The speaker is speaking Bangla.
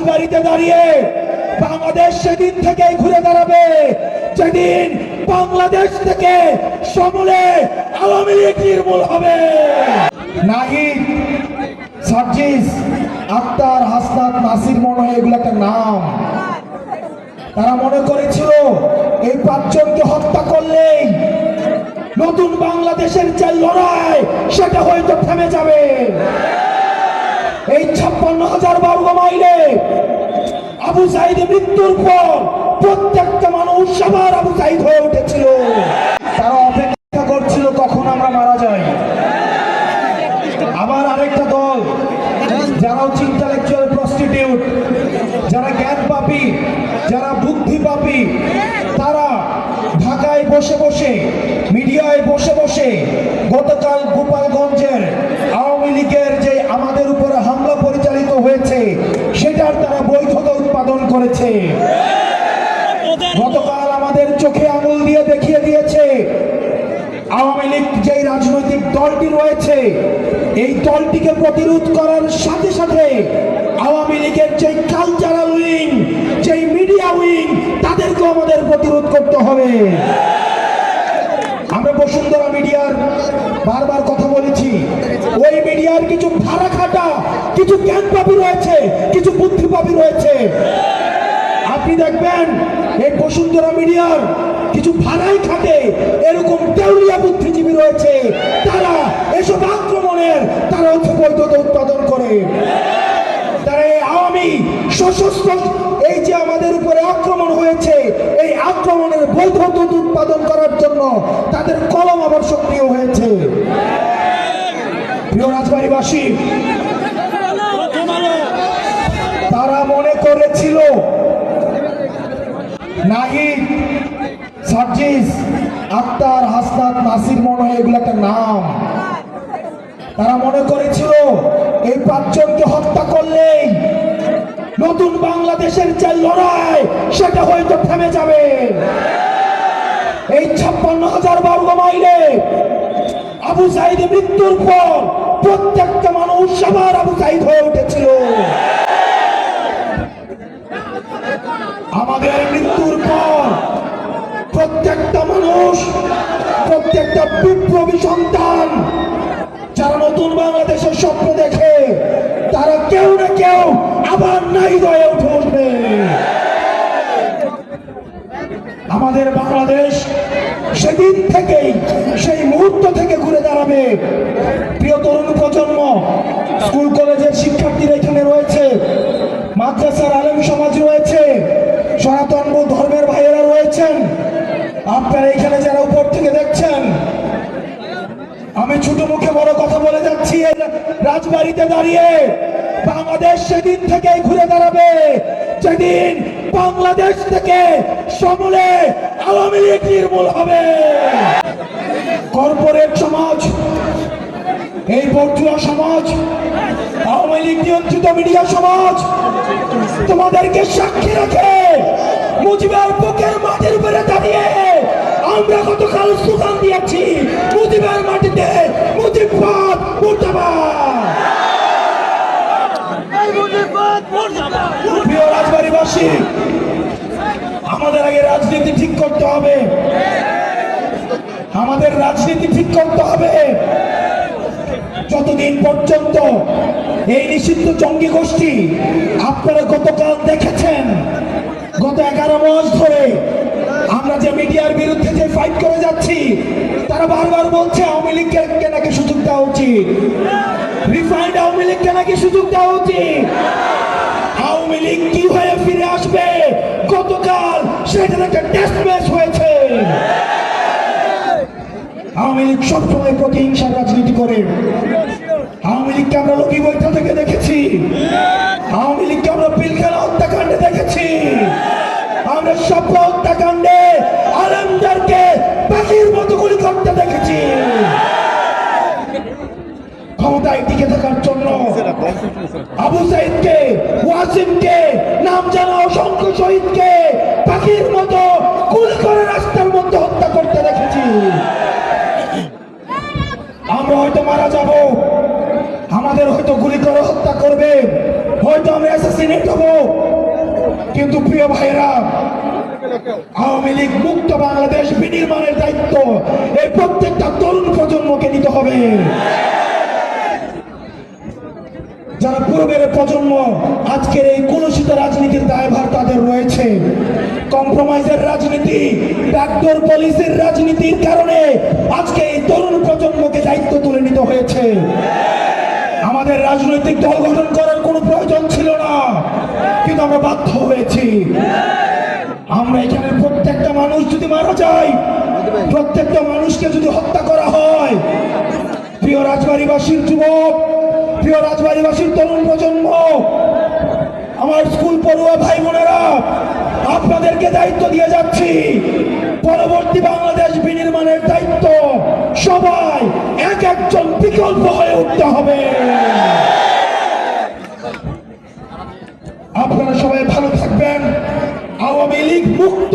রাজবাড়িতে দাঁড়িয়ে বাংলাদেশ সেদিন থেকেই ঘুরে দাঁড়াবে। যেদিন বাংলাদেশ থেকে সমূলে আওয়ামী লীগ নির্মূল হবে। আক্তার, হাসনাত, নাসির মনে হয় এগুলো একটা নাম। তারা মনে করেছিল এই পাঁচজনকে হত্যা করলেই নতুন বাংলাদেশের যে লড়াই, সেটা হয়তো থেমে যাবে। ছাপ্পান্ন হাজার বর্গ মাইলে আবু সাইদের মৃত্যুর পর প্রত্যেকটা মানুষ সবার আবু সাইদ হয়ে উঠেছিল। তারা অপেক্ষা করছিল কখন আমরা মারা যাই। আবার আরেকটা দল, যারা ইন্টালেকচুয়াল প্রস্টিটিউট যারা জ্ঞান পাপি, যারা বুদ্ধি পাপি, তারা ঢাকায় বসে বসে, মিডিয়ায় বসে বসে গতকাল গোপালগঞ্জের সেটার তারা বৈধতা উৎপাদন করেছে। গতকাল আমাদের চোখে আঙুল দিয়ে দেখিয়ে দিয়েছে, আওয়ামী লীগ যেই রাজনৈতিক দলটি রয়েছে, এই দলটিকে প্রতিরোধ করার সাথে সাথে আওয়ামী লীগের যেই কালচারাল উইং যেই মিডিয়া উইং তাদেরকে আমাদের প্রতিরোধ করতে হবে। আমরা বসুন্ধরা মিডিয়ার বারবার কথা বলেছি, ওই মিডিয়ার কিছু ভাড়া খাটা কিছু জ্ঞানপাপী রয়েছে, কিছু বুদ্ধিপাপী রয়েছে। আপনি দেখবেন, এই বসুন্ধরা মিডিয়ার কিছু ভাড়াই খাটে এরকম দেউলিয়া বুদ্ধিজীবী রয়েছে। তারা এসব আক্রমণের, তারা হচ্ছে বৈধতা উৎপাদন করে। তারা এই আওয়ামী সশস্ত্র, এই যে আমাদের উপরে আক্রমণ হয়েছে, এই আক্রমণের বৈধতা উৎপাদন করার জন্য তাদের কলম আবার সক্রিয় হয়েছে। প্রিয় রাজবাড়িবাসী তারা মনে করেছিল। আক্তার, হাসনাত, নাসির মনে হয় এগুলো একটা নাম। তারা মনে করেছিল, এই পাঁচজনকে হত্যা করলেই নতুন বাংলাদেশের যে লড়াই, সেটা হয়তো থেমে যাবে। এই ছাপ্পান্ন হাজার বর্গ মাইলে আবু সাইদের মৃত্যুর পর প্রত্যেকটা মানুষ সবার আবু সাইদ হয়ে উঠেছিল। আমাদের মৃত্যুর পর প্রত্যেকটা মানুষ, প্রত্যেকটা বিপ্লবী সন্তান যারা নতুন বাংলাদেশের স্বপ্ন দেখে, তারা কেউ না কেউ আবার নাই দয়ে উঠে উঠবে। আমাদের বাংলাদেশ সেদিন থেকেই, সেই মুহূর্ত থেকে ঘুরে দাঁড়াবে। প্রিয় তরুণ মাদ্রাসার আলেম সমাজ রয়েছে, সনাতন ধর্মের ভাইয়েরা রয়েছেন। আপনারা এখানে যারা উপর থেকে দেখছেন, আমি ছোট মুখে বড় কথা বলে যাচ্ছি রাজবাড়িতে দাঁড়িয়ে বাংলাদেশ সেদিন থেকেই ঘুরে দাঁড়াবে। যেদিন বাংলাদেশ থেকে সমূলে আওয়ামী লীগ নির্মূল হবে। কর্পোরেট সমাজ এই বর্জুয়া সমাজ, আওয়ামী লীগ নিয়ন্ত্রিত মিডিয়া সমাজ, তোমাদেরকে সাক্ষী রাখে মুজিবের বুকের মাটির উপরে দাঁড়িয়ে আমরা গতকাল স্লোগান দিয়েছি। মুজিবের মাটিতে মুজিবাদ রাজবাড়িবাসী, আমাদের আগে রাজনীতি ঠিক করতে হবে। আমাদের রাজনীতি ঠিক করতে হবে। যতদিন পর্যন্ত এই নিষিদ্ধ জঙ্গি গোষ্ঠী আপনারা গতকাল দেখেছেন, গত এগারো মাস ধরে আমরা যে মিডিয়ার বিরুদ্ধে যে ফাইট করে যাচ্ছি, তারা বারবার বলছে আওয়ামী লীগকে নাকি সুযোগ দেওয়া উচিত? রিফাইন্ড আওয়ামী লীগকে নাকি সুযোগ দেওয়া উচিত? আওয়ামী লীগ কি হয়ে ফিরে আসবে? গতকাল সেটার একটা টেস্ট ম্যাচ হয়েছে। আওয়ামী লীগ সবসময় প্রতিহিংসার রাজনীতি করে। লীগকে আমরা বৈঠা থেকে দেখেছি। আওয়ামী লীগকে আমরা পিলখানা হত্যাকাণ্ডে দেখেছি। আমরা স্বপ্ন হত্যাকাণ্ডে আলমদারকে পাখির মতো গুলি করতে দেখেছি। ক্ষমতায় টিকে থাকার জন্য আবু সাইদকে, ওয়াসিমকে, নাম জানা অসংখ্য শহীদকে পাখির মতো কিন্তু প্রিয় ভাইরা আওয়ামী লীগ মুক্ত বাংলাদেশ বিনির্মাণের দায়িত্ব। এই প্রত্যেকটা তরুণ প্রজন্মকে নিতে হবে। যারা পূর্বের প্রজন্ম আজকের এই কলুষিত রাজনীতির দায়ভার তাদের রয়েছে। কম্প্রোমাইজের রাজনীতি, ব্যাকডোর পলিসির রাজনীতির কারণে আজকে এই তরুণ প্রজন্মকে দায়িত্ব তুলে নিতে হয়েছে। আমাদের রাজনৈতিক দল গঠন করার কোনো প্রয়োজন ছিল না। কিন্তু আমরা বাধ্য হয়েছি। আমরা এখানে প্রত্যেকটা মানুষ যদি মারা যায়, প্রত্যেকটা মানুষকে যদি হত্যা করা হয়, প্রিয় রাজবাড়িবাসীর যুবক, প্রিয় রাজবাড়িবাসীর তরুণ প্রজন্ম, আমার স্কুল পড়ুয়া ভাই বোনেরা আপনাদেরকে দায়িত্ব দিয়ে যাচ্ছি। পরবর্তী বাংলাদেশ বিনির্মাণের দায়িত্ব সবাই এক একজন বিকল্প হয়ে উঠতে হবে। মুক্ত